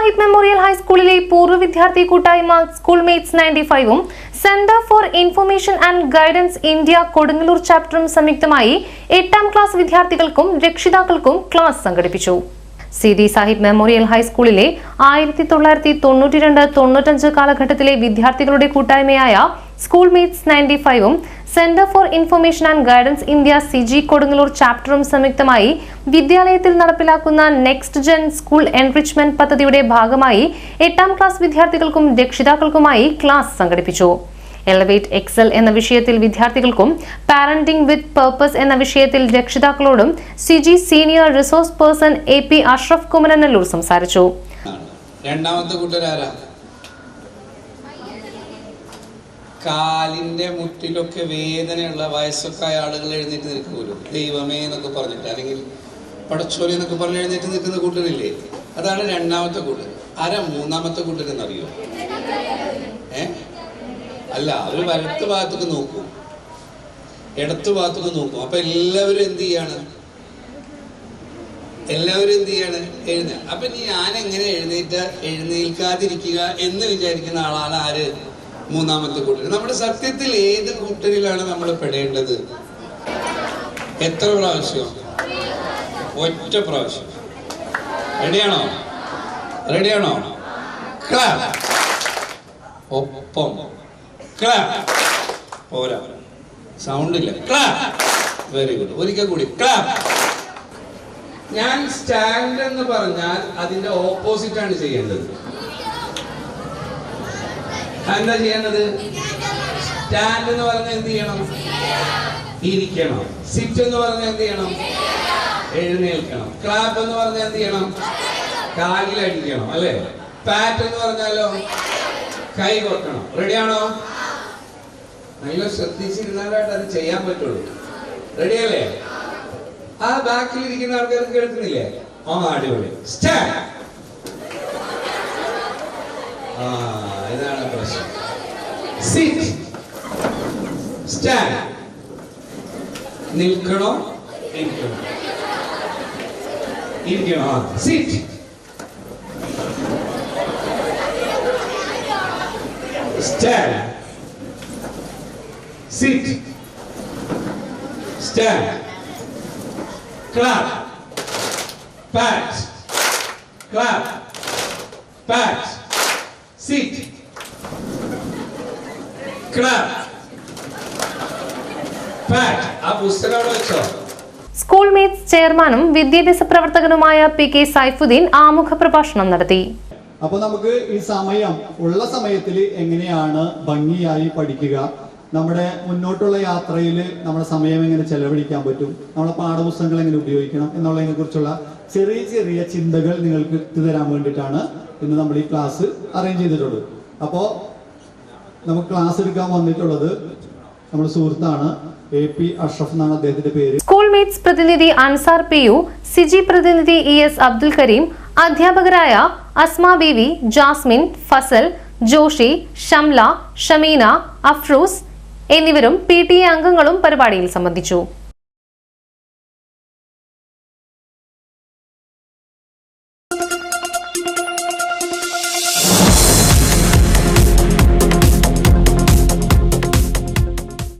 Sahib memorial ഹൈസ്കൂളിലെ പൂർവ വിദ്യാർത്ഥി കൂട്ടായ്മ സ്കൂൾ മേറ്റ്സ് നയന്റി ഫൈവും centre for information and guidance India Kodungallur ചാപ്റ്ററും സംയുക്തമായി എട്ടാം ക്ലാസ് വിദ്യാർത്ഥികൾക്കും രക്ഷിതാക്കൾക്കും ക്ലാസ് സംഘടിപ്പിച്ചു. സി ഡി സാഹിബ് മെമ്മോറിയൽ ഹൈസ്കൂളിലെ ആയിരത്തി തൊള്ളായിരത്തി തൊണ്ണൂറ്റി രണ്ട് തൊണ്ണൂറ്റഞ്ച് കാലഘട്ടത്തിലെ വിദ്യാർത്ഥികളുടെ കൂട്ടായ്മയായ സ്കൂൾ മേറ്റ്സ് നയന്റി ഫൈവും centre for information and guidance India C G Kodungallur ചാപ്റ്ററും സംയുക്തമായി വിദ്യാലയത്തിൽ നടപ്പിലാക്കുന്ന നെക്സ്റ്റ് ജെൻ സ്കൂൾ എൻറിച്ച്മെന്റ് പദ്ധതിയുടെ ഭാഗമായി എട്ടാം ക്ലാസ് വിദ്യാർത്ഥികൾക്കും രക്ഷിതാക്കൾക്കുമായി ക്ലാസ് സംഘടിപ്പിച്ചു. എലവേറ്റ് എക്സൽ എന്ന വിഷയത്തിൽ വിദ്യാർത്ഥികൾക്കും പാരന്റിംഗ് വിത്ത് പേർപ്പസ് എന്ന വിഷയത്തിൽ രക്ഷിതാക്കളോടും C G senior resource person A P Ashraf Kumaranallur സംസാരിച്ചു. രണ്ടാമത്തെ കൂട്ടരാരാ? കാലിന്റെ മുട്ടിലൊക്കെ വേദനയുള്ള വയസ്സൊക്കെ ആളുകൾ എഴുന്നേറ്റ് നിൽക്കുമല്ലോ ദൈവമേ എന്നൊക്കെ പറഞ്ഞിട്ട് അല്ലെങ്കിൽ പടച്ചോലി എന്നൊക്കെ പറഞ്ഞ് എഴുന്നേറ്റ് നിൽക്കുന്ന കൂട്ടരില്ലേ? അതാണ് രണ്ടാമത്തെ കൂട്ടർ ആരാ മൂന്നാമത്തെ കൂട്ടരെന്നറിയോ ഏ? അല്ല അവർ വലത്ത് ഭാഗത്തേക്ക് നോക്കും. ഇടത്ത് ഭാഗത്തേക്ക് നോക്കും. അപ്പൊ എല്ലാവരും എന്ത് ചെയ്യാണ്? എല്ലാവരും എന്ത് ചെയ്യാണ്? എഴുന്ന. അപ്പൊ ഞാൻ എങ്ങനെ എഴുന്നേറ്റ എഴുന്നേൽക്കാതിരിക്കുക എന്ന് വിചാരിക്കുന്ന ആളാണ് ആര്? മൂന്നാമത്തെ കൂട്ടർ. നമ്മുടെ സത്യത്തിൽ ഏത് കൂട്ടരിലാണ് നമ്മൾ പെടേണ്ടത്? എത്ര പ്രാവശ്യം? ഒറ്റ പ്രാവശ്യം. റെഡിയാണോ റെഡിയാണോ ക്ലാപ്പ് ഒപ്പം. ക്ലാപ്പ് പോരാ. സൗണ്ട് ഇല്ല. ക്ലാപ്പ് വെരി ഗുഡ് ഒരിക്കൽ കൂടി. ക്ലാപ്പ് ഞാൻ സ്റ്റാൻഡ് എന്ന് പറഞ്ഞാൽ അതിന്റെ ഓപ്പോസിറ്റ് ആണ് ചെയ്യേണ്ടത്. എന്താ ചെയ്യേണ്ടത്? സ്റ്റാൻഡ് എന്ന് പറഞ്ഞാൽ എന്ത് ചെയ്യണം? ഇരിക്കണം. സിറ്റ് എന്ന് പറഞ്ഞാൽ എന്ത് ചെയ്യണം? എഴുന്നേൽക്കണം. ക്ലാപ്പ് എന്ന് പറഞ്ഞാൽ എന്ത് ചെയ്യണം? കാലിലടിക്കണം അല്ലേ? പാറ്റ് എന്ന് പറഞ്ഞാലോ? കൈ കൊട്ടണം. റെഡിയാണോ നല്ല ശ്രദ്ധിച്ചിരുന്നാലായിട്ട് അത് ചെയ്യാൻ പറ്റുള്ളൂ. റെഡിയല്ലേ ആ ബാക്കിൽ ഇരിക്കുന്ന ആൾക്കാർക്ക് കേൾക്കുന്നില്ലേ? ആ അടിപൊളി. സ്റ്റാൻഡ് ആ. ഇതാണ് പ്രശ്നം. സിറ്റ് സ്റ്റാൻഡ് നിൽക്കണോ? ഇരിക്കണോ ഇരിക്കണോ. ആ sit stand sit stand clap, pat, clap, pat, sit, clap, pat. ആ പുസ്തകം അവിടെ വെച്ചോ. സ്കൂൾ മീറ്റ്സ് ചെയർമാനും വിദ്യാഭ്യാസ പ്രവർത്തകനുമായ പി കെ സൈഫുദ്ദീൻ ആമുഖ പ്രഭാഷണം നടത്തി. അപ്പൊ നമുക്ക് ഈ സമയം ഉള്ള സമയത്തിൽ എങ്ങനെയാണ് ഭംഗിയായി പഠിക്കുക? നമ്മുടെ മുന്നോട്ടുള്ള യാത്രയിൽ നമ്മുടെ സമയം എങ്ങനെ ചെലവഴിക്കാൻ പറ്റും? നമ്മുടെ പാഠപുസ്തകങ്ങൾ എങ്ങനെ ഉപയോഗിക്കണം? എന്നുള്ളതിനെ കുറിച്ചുള്ള ചെറിയ ചെറിയ ചിന്തകൾ നിങ്ങൾക്ക് തരാൻ വേണ്ടിയിട്ടാണ് ഇന്ന് നമ്മൾ ഈ ക്ലാസ് അറേഞ്ച് ചെയ്തിട്ടുള്ളത്. അപ്പോൾ നമുക്ക് ക്ലാസ് എടുക്കാൻ വന്നിട്ടുള്ളത് നമ്മുടെ സുഹൃത്താണ്. എ പി അഷ്റഫ് എന്നാണ് അദ്ദേഹത്തിന്റെ പേര്. സ്കൂൾ പ്രതിനിധി അൻസാർ പി യു സിജി പ്രതിനിധി ഇ എസ് അബ്ദുൽ കരീം അധ്യാപകരായ അസ്മ ബീവി ജാസ്മിൻ ഫസൽ ജോഷി ഷംല ഷമീന അഫ്രൂസ് എന്നിവരും പി ടി എ അംഗങ്ങളും പരിപാടിയിൽ സംബന്ധിച്ചു.